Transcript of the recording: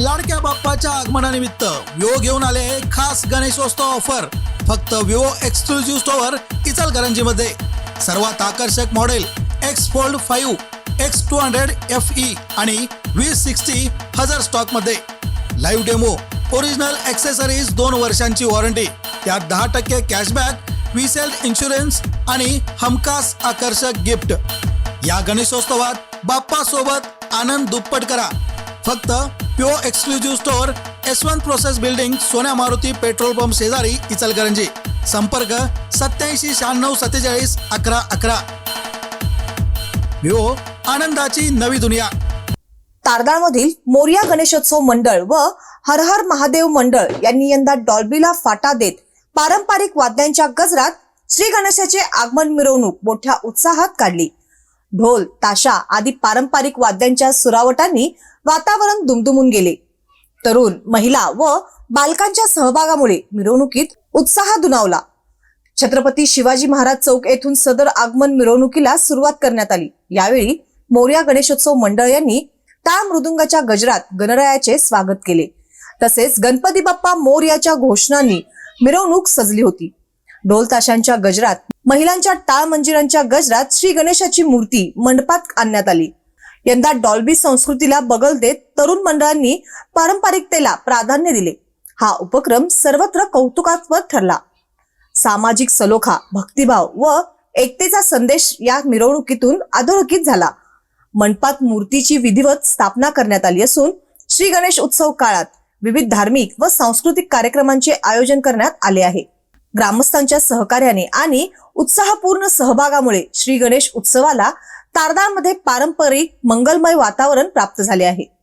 लाडक्या बाप्पाच्या आगमनानिमित्त विवो घेऊन आले खास गणेशोत्सव ऑफर. फक्त विवो एक्सक्लुझिव्ह स्टोअर इचलकरंजी मध्ये सर्वात आकर्षक model X fold five X two hundred F E आणि व्ही सिक्स्टी हजार स्टॉकमध्ये लाईव्ह डेमो ओरिजिनल ॲक्सेसरीज दोन वर्षांची वॉरंटी त्यात दहा टक्के कॅशबॅक विसेल इन्शुरन्स आणि हमखास आकर्षक गिफ्ट या गणेशोत्सवात बाप्पा सोबत आनंद दुप्पट करा. फक्त pure exclusive store one process building Sonya Maruti petrol pump शेजारी इचलकरंजी. संपर्क सत्याऐंशी शहाण्णव सत्तेचाळीस अकरा अकरा. विवो आनंदाची नवी दुनिया. तारदाळमधील मोरिया गणेशोत्सव मंडळ व हर हर महादेव मंडळ यांनी यंदा डॉल्बीला फाटा देत पारंपरिक वाद्यांच्या गजरात श्री गणेशाचे आगमन मिरवणूक मोठ्या उत्साहात काढली. ढोल ताशा आदी पारंपरिक वाद्यांच्या सुरावटांनी वातावरण दुमदुमून गेले. तरुण महिला व बालकांच्या सहभागामुळे मिरवणुकीत उत्साह दुनावला छत्रपती शिवाजी महाराज चौक येथून सदर आगमन मिरवणुकीला सुरुवात करण्यात आली. यावेळी मोर्या गणेशोत्सव मंडळ यांनी टाळ मृदुंगाच्या गजरात गणरायाचे स्वागत केले. तसेच गणपती बाप्पा मोर्याच्या घोषणांनी मिरवणूक सजली होती. ढोल ताशांच्या गजरात महिलांच्या टाळ मंजिरांच्या गजरात श्री गणेशाची मूर्ती मंडपात आणण्यात आली. यंदा डॉल्बी संस्कृतीला बगल देत तरुण मंडळांनी पारंपरिकतेला प्राधान्य दिले. हा उपक्रम सर्वत्र कौतुकास्पद ठरला. सामाजिक सलोखा भक्तिभाव व एकतेचा संदेश या मिरवणुकीतून अधोरेखित झाला. मंडपात मूर्तीची विधिवत स्थापना करण्यात आली असून श्री गणेश उत्सव काळात विविध धार्मिक व सांस्कृतिक कार्यक्रमांचे आयोजन करण्यात आले आहे. ग्रामस्थांच्या सहकार्याने आणि उत्साहपूर्ण सहभागामुळे श्री गणेश उत्सवाला तारदाळमध्ये पारंपरिक मंगलमय वातावरण प्राप्त झाले आहे.